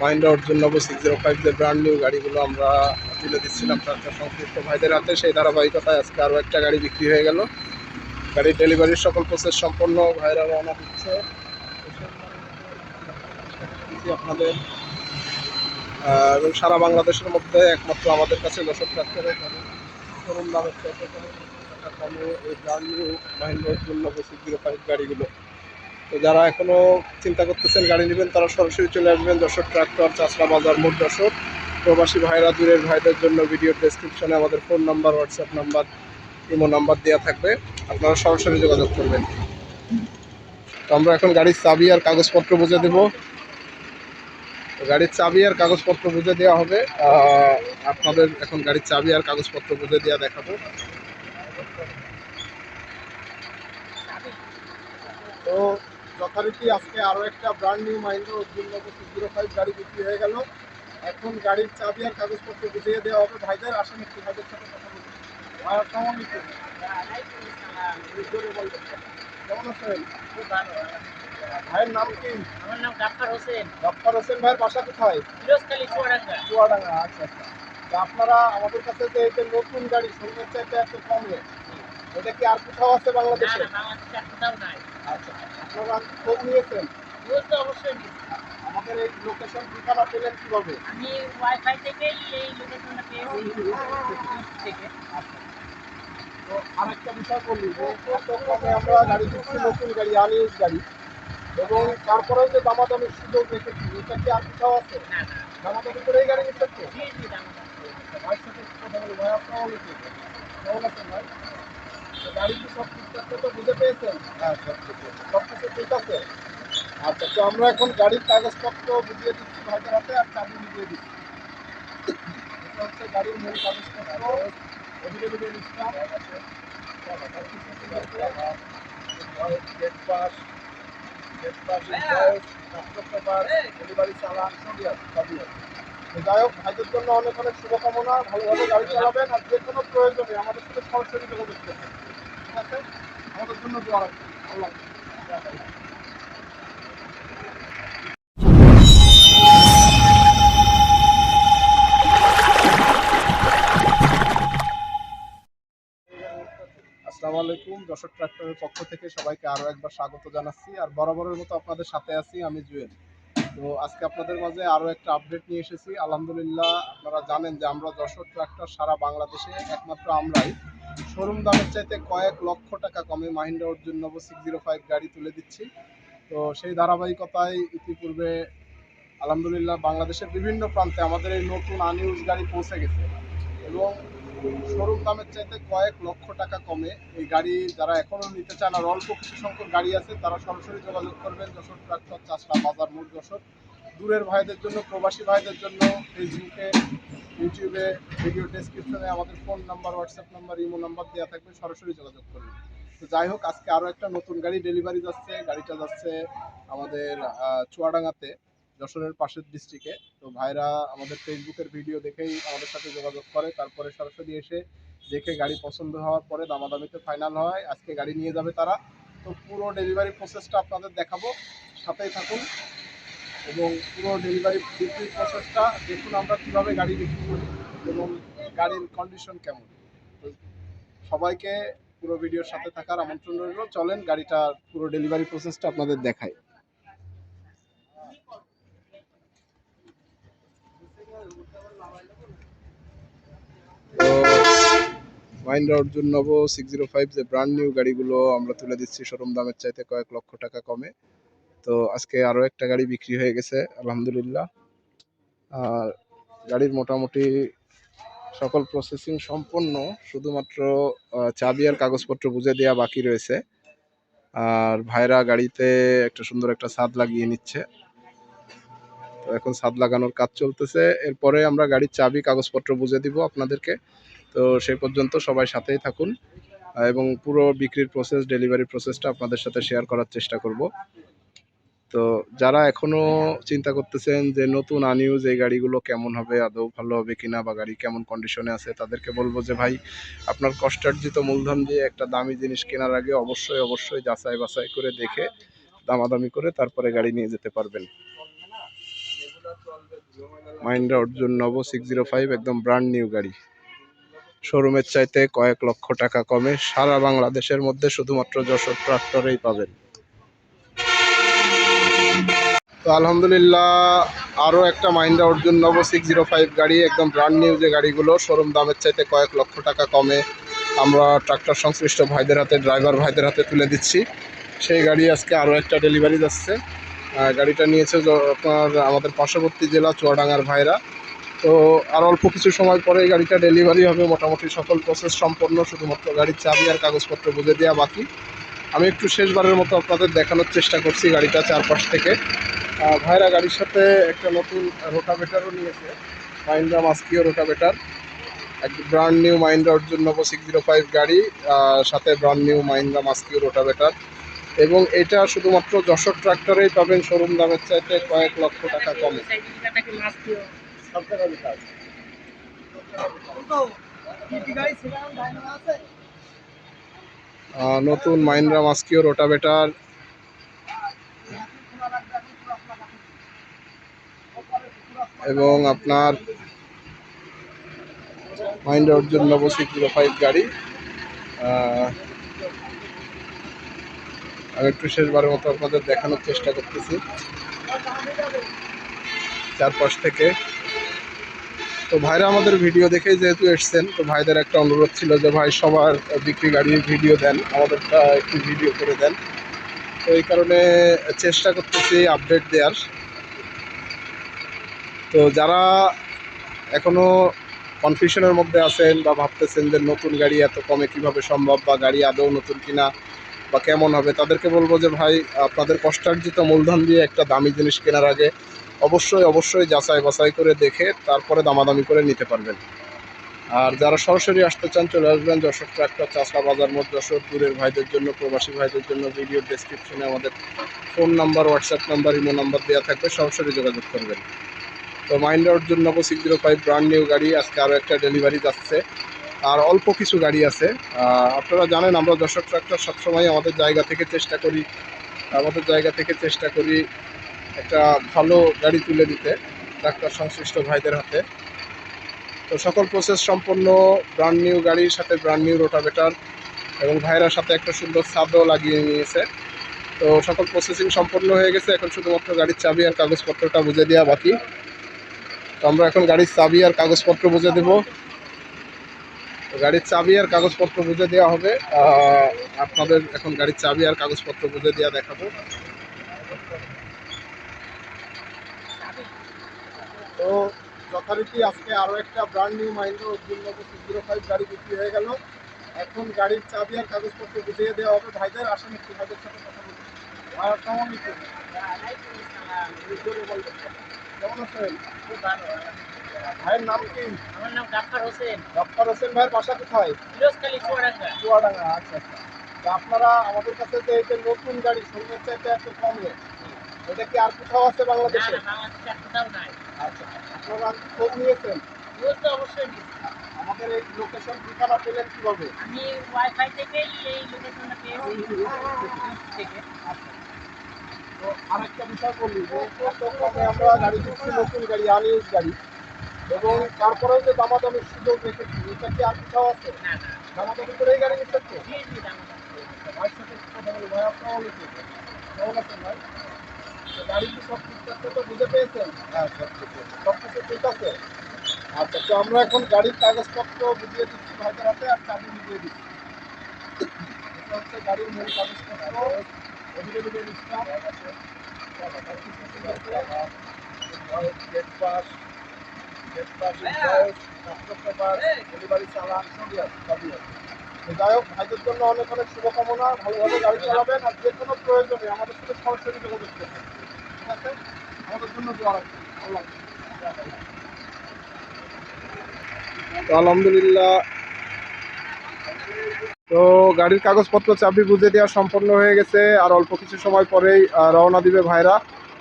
Mahindra Arjun Novo six zero five যে brand new গাড়িগুলো আমরা তুলে দিচ্ছিলাম ট্রাক্টর সংশ্লিষ্ট ভাইদের হাতে, সেই ধারাবাহিকতায় আজকে আরও একটা গাড়ি বিক্রি হয়ে গেল। গাড়ির ডেলিভারির সকল প্রসেস সম্পন্ন ভাইরা রওনা দিচ্ছে আপনাদের এবং সারা বাংলাদেশের মধ্যে একমাত্র আমাদের কাছে দশক ট্রাক্টরের দামের চাইতে কমে এই brand new Mahindra Arjun Novo six zero five গাড়িগুলো। তো যারা এখনও চিন্তা করতেছেন গাড়ি নেবেন, তারা সরাসরি চলে আসবেন যশোর ট্রাক্টর চাষরা বাজার মোট যশোর প্রবাসী ভাইরা, দূরের ভাইদের জন্য ভিডিও ডেসক্রিপশনে আমাদের phone number WhatsApp number imo number দেওয়া থাকবে। আপনারা সরাসরি যোগাযোগ করবেন। তো আমরা এখন গাড়ির চাবি আর কাগজপত্র বুঝে দেব। গাড়ির চাবি আর কাগজপত্র বুঝে দেওয়া হবে। আপনাদের এখন গাড়ির চাবি আর কাগজপত্র বুঝে দেওয়া দেখাবো। তো যথারীতি আজকে আরও একটা brand new Mahindra zero five গাড়ি বিক্রি হয়ে গেল। এখন গাড়ির চাবি আর কাগজপত্র বুঝিয়ে দেওয়া হবে। ভাইদের আসেন একটু ভাইদের সাথে কথা বলুন ভাই আসসালামু আলাইকুম। বলবেন। কেমন আছেন? ভাইয়ের নাম কি? আমার নাম ডাক্তার হোসেন। হোসেন ভাইয়ের বাসা কোথায়? ফিরোজখালী চুয়াডাঙ্গা। চুয়াডাঙ্গা আচ্ছা আচ্ছা। তো আপনারা আমাদের কাছে যে যে নতুন গাড়ি শোরুমের চাইতে একটু কম রেট এটা কি আর কোথাও আছে বাংলাদেশে না বাংলাদেশে? কোথাও নাই। আচ্ছা। আপনারা খোঁজ নিয়েছেন? তো অবশ্যই আমাদের এই লোকেশন ঠিকানা পেলেন কীভাবে? আমি ওয়াইফাই থেকেই এই লোকেশনটা পেয়েছি থেকে। তো আরেকটা বিষয় বলি যে আমরা গাড়ি দিচ্ছি নতুন গাড়ি আনইউজ গাড়ি। এবং তারপরেও যে দামাদামির সুযোগ রেখেছি এটা কি আর কোথাও আছে? দামাদামি করে এই গাড়ি দাম ভাইয়ের সাথে কথা বলি ভাই আপনার অনেকে ভাই? আচ্ছা তো আমরা এখন গাড়ির কাগজপত্র বুঝিয়ে দিচ্ছি ভাইদের হাতে আর চাবি বুঝিয়ে দিচ্ছি। এটা হচ্ছে গাড়ির মূল কাগজপত্র। আছে যাই হোক, ভাইদের জন্য অনেক অনেক শুভকামনা। ভালোভাবে গাড়ি চালাবেন আর যে কোনো প্রয়োজনে আমাদের সাথে সরাসরি যোগাযোগ করবেন। আছে। আমাদের জন্য দোয়া আল্লাহ। আসসালামু আলাইকুম যশোর ট্রাক্টরের পক্ষ থেকে সবাইকে আরও একবার স্বাগত জানাচ্ছি। আর বরাবরের মতো আপনাদের সাথে আছি আমি জুয়েল। তো আজকে আপনাদের মাঝে আরও একটা আপডেট নিয়ে এসেছি। আলহামদুলিল্লাহ, আপনারা জানেন যে আমরা যশোর ট্রাক্টর সারা বাংলাদেশে একমাত্র আমরাই। শোরুম দামের চাইতে কয়েক লক্ষ টাকা কমে Mahindra Arjun Novo six zero five গাড়ি তুলে দিচ্ছি। তো সেই ধারাবাহিকতায় ইতিপূর্বে আলহামদুলিল্লাহ বাংলাদেশের বিভিন্ন প্রান্তে আমাদের এই নতুন আনইউজ গাড়ি পৌঁছে গেছে। এবং শোরুম দামের চাইতে কয়েক লক্ষ টাকা কমে এই গাড়ি যারা এখনও নিতে চান আর অল্প কিছু সংখ্যক গাড়ি আছে, তারা সরাসরি যোগাযোগ করবেন যশোর ট্রাক্টর চাষরা বাজার মোট যশোর। দূরের ভাইদের জন্য, প্রবাসী ভাইদের জন্য ফেসবুকে ইউটিউবে ভিডিও ডেসক্রিপশনে আমাদের phone number WhatsApp number imo number দেওয়া থাকবে, সরাসরি যোগাযোগ করবেন তো যাই হোক, আজকে আরও একটা নতুন গাড়ি ডেলিভারি যাচ্ছে, গাড়িটা যাচ্ছে আমাদের চুয়াডাঙ্গাতে, যশোরের পাশের ডিস্ট্রিক্টে তো ভাইরা আমাদের ফেসবুকের ভিডিও দেখেই আমাদের সাথে যোগাযোগ করে, তারপরে সরাসরি এসে দেখে গাড়ি পছন্দ হওয়ার পরে দামাদামিতে ফাইনাল হয়, আজকে গাড়ি নিয়ে যাবে তারা। তো পুরো ডেলিভারি প্রসেসটা আপনাদের দেখাবো, সাথেই থাকুন। এবং পুরো ডেলিভারি বিক্রির প্রসেসটা দেখুন আমরা কীভাবে গাড়ি বিক্রি করি এবং গাড়ির কন্ডিশন কেমন। সবাইকে পুরো ভিডিওর সাথে থাকার আমন্ত্রণ রইল। চলেন গাড়িটা পুরো ডেলিভারি প্রসেসটা আপনাদের Mahindra Arjun Novo six zero five যে ব্র্যান্ড নিউ গাড়িগুলো আমরা তুলে দিচ্ছি শোরুম দামের চাইতে কয়েক লক্ষ টাকা কমে। তো আজকে আরও একটা গাড়ি বিক্রি হয়ে গেছে, আলহামদুলিল্লাহ। আর গাড়ির মোটামুটি সকল প্রসেসিং সম্পন্ন শুধুমাত্র চাবি আর কাগজপত্র বুঝে দেওয়া বাকি রয়েছে। আর ভাইরা গাড়িতে একটা সুন্দর একটা ছাদ লাগিয়ে নিচ্ছে। তো এখন ছাদ লাগানোর কাজ চলতেছে। এরপরে আমরা গাড়ির চাবি, কাগজপত্র বুঝে দিব আপনাদেরকে। তো সেই পর্যন্ত সবাই সাথেই থাকুন। এবং পুরো বিক্রির প্রসেস ডেলিভারি প্রসেসটা আপনাদের সাথে শেয়ার করার চেষ্টা করব। তো যারা এখনও চিন্তা করতেছেন যে নতুন আনইউজ এই গাড়িগুলো কেমন হবে, আদৌ ভালো হবে কিনা বা গাড়ি কেমন কন্ডিশনে আছে, তাদেরকে বলব যে, ভাই, আপনার কষ্টার্জিত মূলধন দিয়ে একটা দামি জিনিস কেনার আগে অবশ্যই অবশ্যই যাচাই বাছাই করে দেখে দামাদামি করে তারপরে গাড়ি নিয়ে যেতে পারবেন। Mahindra Arjun Novo six zero five একদম ব্র্যান্ড নিউ গাড়ি। শোরুমের চাইতে কয়েক লক্ষ টাকা কমে সারা বাংলাদেশের মধ্যে শুধুমাত্র যশোর ট্রাক্টরেই পাবেন। তো আলহামদুলিল্লাহ আরও একটা মাইন্ডা Arjun Novo six zero five গাড়ি, একদম ব্র্যান্ড নিউ যে গাড়িগুলো শোরুম দামের চাইতে কয়েক লক্ষ টাকা কমে। আমরা ট্রাক্টর সংশ্লিষ্ট ভাইদের হাতে ড্রাইভার ভাইদের হাতে তুলে দিচ্ছি। সেই গাড়ি আজকে আরও একটা ডেলিভারি যাচ্ছে। গাড়িটা নিয়েছে আপনার আমাদের পার্শ্ববর্তী জেলা, চুয়াডাঙ্গার ভাইরা। তো আর অল্প কিছু সময় পরে এই গাড়িটা ডেলিভারি হবে। মোটামুটি সকল প্রসেস সম্পন্ন, শুধুমাত্র গাড়ির চাবি আর কাগজপত্র বুঝে দেওয়া বাকি। আমি একটু শেষবারের মতো আপনাদের দেখানোর চেষ্টা করছি গাড়িটা চারপাশ থেকে। ভাইরা গাড়ির সাথে একটা নতুন রোটাভেটারও নিয়েছে মাইন্ডা মাস্কিও রোটাভেটার। এক brand new Mahindra Arjun Novo six zero five গাড়ি সাথে brand new Mahindra Maschio rotavator. এবং এটা শুধুমাত্র যশোর ট্রাক্টরেই পাবেন, শোরুম দামের চাইতে কয়েক লক্ষ টাকা কমে। নতুন মাইন্ডা মাস্কিও রোটাভেটার। এবং আপনার মাইন্ডা Arjun Novo six zero five গাড়ি। আমি একটু শেষবারের মতো আপনাদের দেখানোর চেষ্টা করতেছি। চারপাশ থেকে। তো ভাইরা আমাদের ভিডিও দেখে যেহেতু এসছেন, তো ভাইদের একটা অনুরোধ ছিল যে ভাই সবার বিক্রি গাড়ির ভিডিও দেন, আমাদেরটা একটু ভিডিও করে দেন। তো এই কারণে চেষ্টা করতেছি আপডেট দেওয়ার। তো যারা এখনও কনফিউশনের মধ্যে আছেন বা ভাবতেছেন যে নতুন গাড়ি এত কমে কীভাবে সম্ভব বা গাড়ি আদৌ নতুন কিনা বা কেমন হবে, তাদেরকে বলব যে ভাই, আপনাদের কষ্টার্জিত মূলধন দিয়ে একটা দামি জিনিস কেনার আগে অবশ্যই অবশ্যই যাচাই বাছাই করে দেখে তারপরে দামাদামি করে নিতে পারবেন। আর যারা সরাসরি আসতে চান, চলে আসবেন যশোর ট্রাক্টর, চাষা বাজার মোট যশোর, দূরের ভাইদের জন্য, প্রবাসী ভাইদের জন্য ভিডিও ডেসক্রিপশনে আমাদের phone number WhatsApp number imo number দেওয়া থাকবে, সরাসরি যোগাযোগ করবেন। তো মাইন্ডার জন্য six zero five brand new গাড়ি, আজকে আরও একটা ডেলিভারি যাচ্ছে। আর অল্প কিছু গাড়ি আছে। আপনারা জানেন, আমরা যশোর ট্রাক্টর সবসময় আমাদের জায়গা থেকে চেষ্টা করি, আমাদের জায়গা থেকে চেষ্টা করি একটা ভালো গাড়ি তুলে দিতে ট্রাক্টর সংশ্লিষ্ট ভাইদের হাতে। তো সকল প্রসেস সম্পন্ন ব্র্যান্ড নিউ গাড়ির সাথে ব্র্যান্ড নিউ রোটাভেটার এবং ভাইরার সাথে একটা সুন্দর ছাদও লাগিয়ে নিয়েছে। তো সকল প্রসেসিং সম্পন্ন হয়ে গেছে। এখন শুধুমাত্র গাড়ির চাবি আর কাগজপত্রটা বুঝে দেওয়া বাকি। তো আমরা এখন গাড়ির চাবি আর কাগজপত্র বুঝে দেব। গাড়ির চাবি আর কাগজপত্র বুঝে দেওয়া হবে। আপনাদের এখন গাড়ির চাবি আর কাগজপত্র বুঝে দেওয়া দেখাবো। তো যথারীতি আজকে আরও একটা brand new Mahindra zero five গাড়ি বিক্রি হয়ে গেল। এখন গাড়ির চাবি আর কাগজপত্র বুঝিয়ে দেওয়া হবে। ভাইদের আসেন একটু, ভাইদের সাথে কথা আসসালামু আলাইকুম। কেমন আছেন খুব ভালো ভাইয়ের নাম কি আমার নাম গাফার হোসেন ডক্টর হোসেন ভাইয়ের বাসা কোথায় ফিরোজখালী চুয়াডাঙ্গা চুয়াডাঙ্গা আচ্ছা আচ্ছা তো আপনারা আমাদের কাছে যে এই যে নতুন গাড়ি শোরুমের চাইতে এত কম রেট এটা কি আর কোথাও আছে বাংলাদেশে আচ্ছা আপনারা খোঁজ নিয়েছেন অবশ্যই আমাদের এই লোকেশন ঠিকানা পেলেন কীভাবে আমি ওয়াইফাই থেকেই এই লোকেশনটা পেয়েছি থেকে আরেকটা বিষয় বলি যে এত কমে আমরা গাড়ি দিচ্ছি নতুন গাড়ি আনইউজ গাড়ি। এবং তারপরেও যে দামাদামির সুযোগ রেখেছি এটা কি আর কোথাও আছে? না না দামাদামি করে এই গাড়ি তো? জি জি দাম ভাইয়ের সাথে কথা বলি ভাই আপনার অনেকে কেমন আছেন ভাই গাড়ি কি সব ঠিকঠাক মতো বুঝে পেয়েছেন? হ্যাঁ সব ঠিক আছে। সব কিছু ঠিক আছে? আচ্ছা তো আমরা এখন গাড়ির কাগজপত্র বুঝিয়ে দিচ্ছি ভাইদের হাতে আর চাবি বুঝিয়ে দিচ্ছি। এটা হচ্ছে গাড়ির মূল কাগজপত্র। যাই হোক ভাইদের জন্য অনেক অনেক শুভকামনা ভালোভাবে গাড়ি চালাবেন আর যে কোনো প্রয়োজনে আমাদের সাথে সরাসরি যোগাযোগ করবেন ঠিক আছে আমাদের জন্য। আলহামদুলিল্লাহ তো গাড়ির কাগজপত্র চাবি বুঝে দেওয়া সম্পন্ন হয়ে গেছে, আর অল্প কিছু সময় পরেই রওনা দিবে ভাইরা।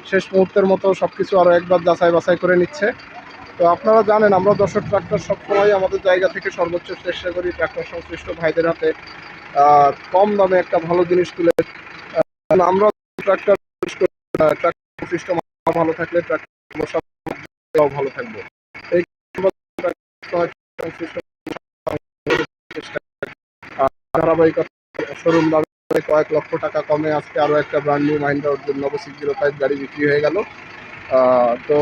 শেষ মুহূর্তের মতো সব কিছু আরও একবার যাচাই বাছাই করে নিচ্ছে। তো আপনারা জানেন, আমরা দশক ট্রাক্টর সবসময় আমাদের জায়গা থেকে সর্বোচ্চ চেষ্টা করি ট্রাক্টর সংশ্লিষ্ট ভাইদের হাতে কম দামে একটা ভালো জিনিস তুলে। আমরা ট্রাক্টর ট্রাক্টর সংশ্লিষ্ট ভালো থাকলে ট্রাক্টর ভালো থাকব। এই ধারাবাহিকতা শোরুম কয়েক লক্ষ টাকা কমে আজকে আরও একটা ব্র্যান্ড নিউ মাইন্ডা অর্জুন নব জিরো ফাইভ গাড়ি বিক্রি হয়ে গেল। তো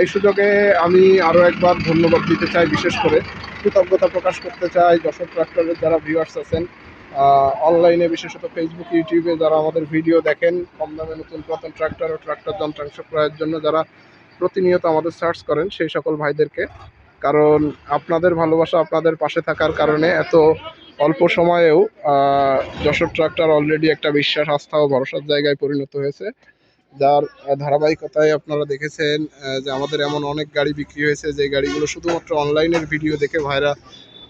এই সুযোগে আমি আরও একবার ধন্যবাদ দিতে চাই বিশেষ করে কৃতজ্ঞতা প্রকাশ করতে চাই যশোর ট্রাক্টরের যারা ভিউয়ার্স আছেন। অনলাইনে বিশেষত ফেসবুক ইউটিউবে যারা আমাদের ভিডিও দেখেন, কম দামে নতুন পুরাতন ট্রাক্টর ও ট্রাক্টর যন্ত্রাংশ ক্রয়ের জন্য যারা প্রতিনিয়ত আমাদের সার্চ করেন, সেই সকল ভাইদেরকে। কারণ আপনাদের ভালোবাসা আপনাদের পাশে থাকার কারণে এত অল্প সময়েও যশোর ট্রাক্টর অলরেডি একটা বিশ্বাস, আস্থা ও ভরসার জায়গায় পরিণত হয়েছে। যার ধারাবাহিকতায় আপনারা দেখেছেন যে আমাদের এমন অনেক গাড়ি বিক্রি হয়েছে, যে গাড়িগুলো শুধুমাত্র অনলাইনের ভিডিও দেখে ভাইরা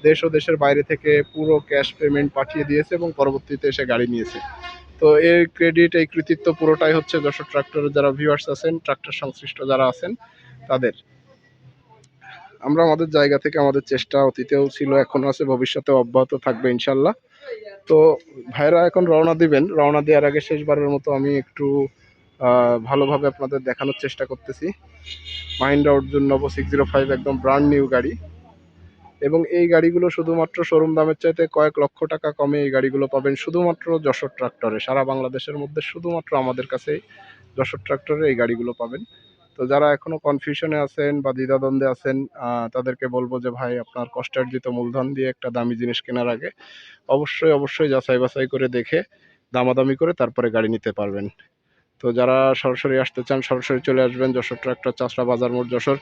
দেশ ও দেশের বাইরে থেকে পুরো ক্যাশ পেমেন্ট পাঠিয়ে দিয়েছে এবং পরবর্তীতে এসে গাড়ি নিয়েছে। তো এই ক্রেডিট এই কৃতিত্ব পুরোটাই হচ্ছে যশোর ট্রাক্টরের যারা ভিউয়ার্স আছেন, ট্রাক্টর সংশ্লিষ্ট যারা আছেন, তাদের। আমরা আমাদের জায়গা থেকে আমাদের চেষ্টা অতীতেও ছিল এখনও আছে ভবিষ্যতে অব্যাহত থাকবে ইনশাল্লাহ। তো ভাইরা এখন রওনা দিবেন। রওনা দেওয়ার আগে শেষবারের মতো আমি একটু ভালোভাবে আপনাদের দেখানোর চেষ্টা করতেছি। Mahindra Arjun Novo six zero five একদম ব্র্যান্ড নিউ গাড়ি। এবং এই গাড়িগুলো শুধুমাত্র শোরুম দামের চাইতে কয়েক লক্ষ টাকা কমে এই গাড়িগুলো পাবেন শুধুমাত্র যশোর ট্রাক্টরে। সারা বাংলাদেশের মধ্যে শুধুমাত্র আমাদের কাছে যশোর ট্রাক্টরে এই গাড়িগুলো পাবেন। তো যারা এখনও কনফিউশনে আছেন বা দ্বিধাদ্বন্দ্বে আছেন তাদেরকে বলব যে, ভাই, আপনার কষ্টার্জিত মূলধন দিয়ে একটা দামি জিনিস কেনার আগে অবশ্যই অবশ্যই যাচাই বাছাই করে দেখে দামাদামি করে তারপরে গাড়ি নিতে পারবেন। তো যারা সরাসরি আসতে চান, সরাসরি চলে আসবেন যশোর ট্রাক্টর চাষরা বাজার মোড়, যশোর।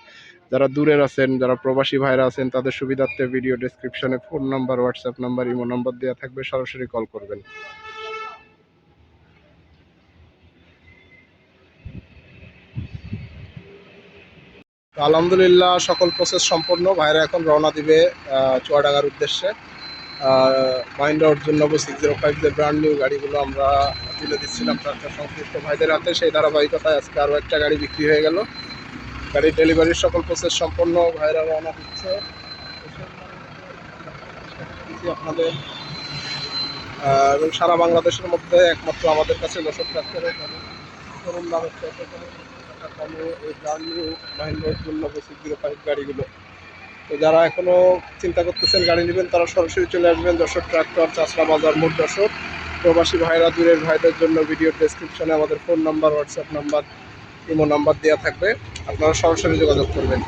যারা দূরের আছেন, যারা প্রবাসী ভাইরা আছেন, তাদের সুবিধার্থে ভিডিও ডেসক্রিপশনে phone number WhatsApp number imo number দেওয়া থাকবে, সরাসরি কল করবেন। আলহামদুলিল্লাহ সকল প্রসেস সম্পন্ন ভাইরা এখন রওনা দিবে চুয়াডাঙ্গার উদ্দেশ্যে। Mahindra Arjun Novo six zero five যে ব্র্যান্ড নিউ গাড়িগুলো আমরা তুলে দিচ্ছিলাম ট্রাক্টর সংশ্লিষ্ট ভাইদের হাতে, সেই ধারাবাহিকতায় আজকে আরও একটা গাড়ি বিক্রি হয়ে গেল। গাড়ির ডেলিভারির সকল প্রসেস সম্পন্ন ভাইরা রওনা দিচ্ছে আপনাদের এবং সারা বাংলাদেশের মধ্যে একমাত্র আমাদের কাছে যশোর ট্রাক্টরের শোরুম দামের কমে এই ব্র্যান্ড নিউ মাহিন্দ্রা নব জিরো ফাইভ গাড়িগুলো। তো যারা এখনও চিন্তা করতেছেন গাড়ি নেবেন, তারা সরাসরি চলে আসবেন দর্শক ট্রাক্টর চাষরা বাজার, মোট দর্শক প্রবাসী ভাইরা, দূরের ভাইদের জন্য ভিডিও ডেসক্রিপশনে আমাদের phone number WhatsApp number imo number দেওয়া থাকবে। আপনারা সরাসরি যোগাযোগ করবেন।